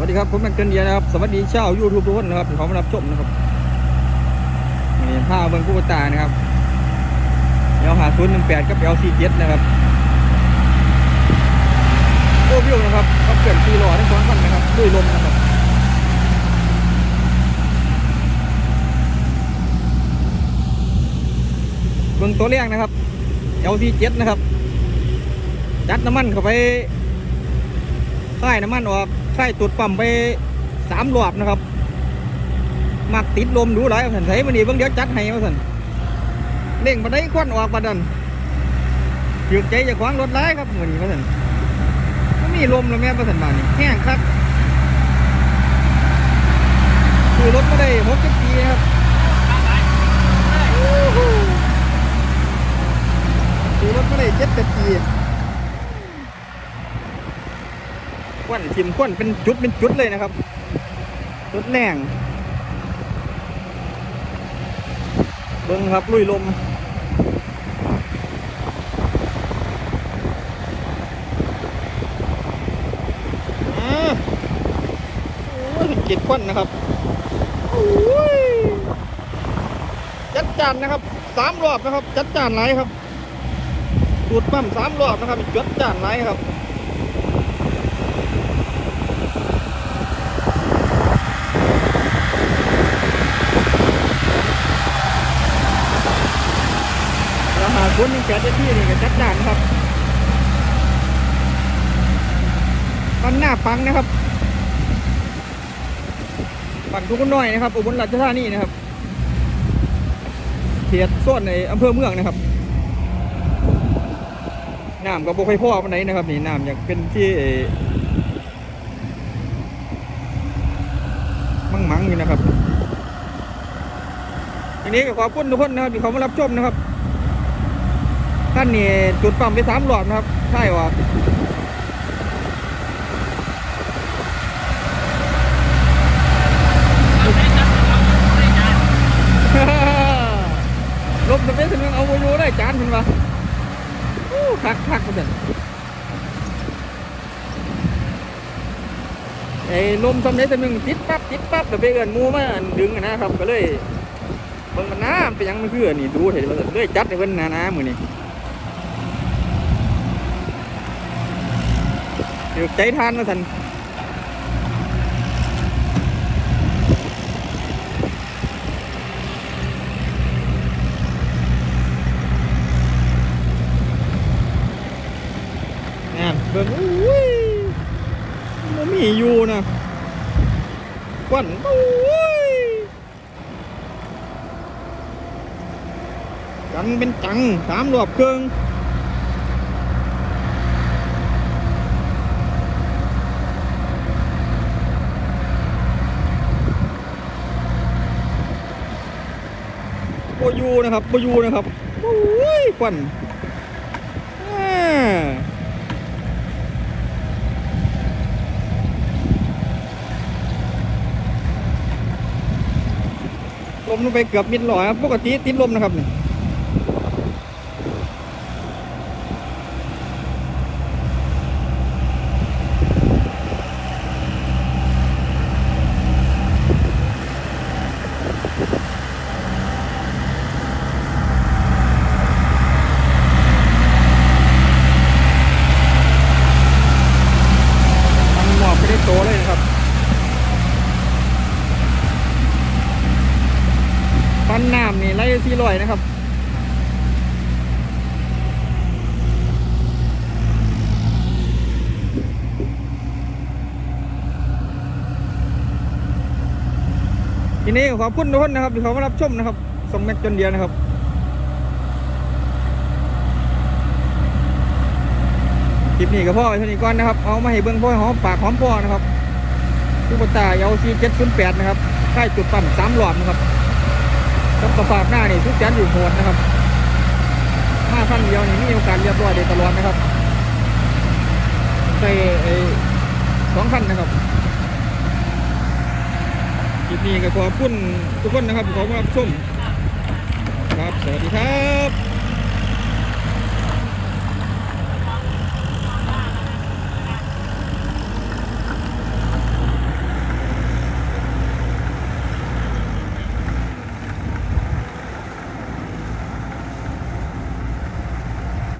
วัสดีครับผมแม็กเจนเดียนะครับสวัสดีชาวยูทูบทุกคนนะครับขามารับชมนะครับนี่ผ้าเบิ้งกู้ตานะครับเดี๋ยวหาศูนย์หนึ่งแปดกับเอลซีเจ็ดนะครับโอ้วิวนะครับก็เปลี่ยนตีหล่อทั้งสองคันนะครับด้วยลมนะครับเบิ้งตัวแรกนะครับเอลซีเจ็ดนะครับจัดน้ำมันเข้าไปใส่น้ำมันออก ส่ตุดปั๊มไปสามรอบนะครับมักติดลมดูหลายสันใส่มันนี่เบิ่งเดี๋ยวจัดให้มาสันเร่งมาได้ควันออกมาดันถือใจจะขวางรถร้ายครับมือนี้มาสันมันมีลมแล้วแม่มาสันบานนี่แห้งครับคือรถไม่ได้หกสิบปีครับคือรถไม่ได้เจ็ดสิบปี ควันทิมควันเป็นจุดเป็นจุดเลยนะครับ จุดแรงเบิ้งครับลุยลมอ่าโอ้ยเกล็ดควันนะครับโอ้ยจัดจานนะครับสามรอบนะครับ จัดจานไรครับสูดปั๊มสามรอบนะครับ จัดจานไรครับ เราหา คนหนึ่งแปดที่นี่ก็จัดจานครับปันหน้าปังนะครับปั่นทุกคนน้อยนะครับอุบลราชธานีนะครับเขตโซนในอำเภอเมืองนะครับน้ำก็บ่ค่อยพอปานไหนนะครับนี่น้ำอยากเป็นที่มั่งมั่งอยู่นะครับทีนี้ก็ขอบคุณทุกคนนะครับที่เขามารับชมนะครับ ท่านนี่จุดปั๊มไปสามหลอดนะครับ ใช่ว่าลบสเปซถึงเอาโมยูได้จานถึงวะโอ้คักคักกันไอ้ลมสำเร็จถึงติดปั๊บติดปั๊บแต่ไปเอินมูมาดึงนะครับก็เลยเบิ่งมันน้ำไปยังมันคืออันนี่ดูเห็นว่าเลยจัดในเพิ่นนานามือนี่ะควันอุ้ยกันเป็นจังสามรอบเครื่ องโยูนะครับโบอยูนะครับโอ้ยควันลมลงไปเกือบมิดหลอยครับปกติติดลมนะครับนี่ำหมอบไปได้โตเลยนะครับันน้ำนี่ไล่สี่ร้อยนะครับทีนี้ขอบคุณทุกคนนะครับที่เขามารับชมนะครับส่งแม็กจนเดียวนะครับคลิปนี้ก็พ่อไปเท่านี้ก่อนนะครับ เอามาให้เบิ้งพ่อหอมปากหอมพ่อนะครับทุกตาเยาซีเจ็ดศูนย์แปดนะครับค่ายจุดปั๊มสามหลอดนะครับ กับกระฝากหน้านี่ทุกแสนอยู่โหดนะครับห้าพันเดียวนี่มีโอกาสเรียบร้อยเดตลอดนะครับใส่ไอ้สองพันนะครับคลิปนี้ก็ขอบคุณทุกคนนะครับที่เขามารับชมครับ สวัสดีครับ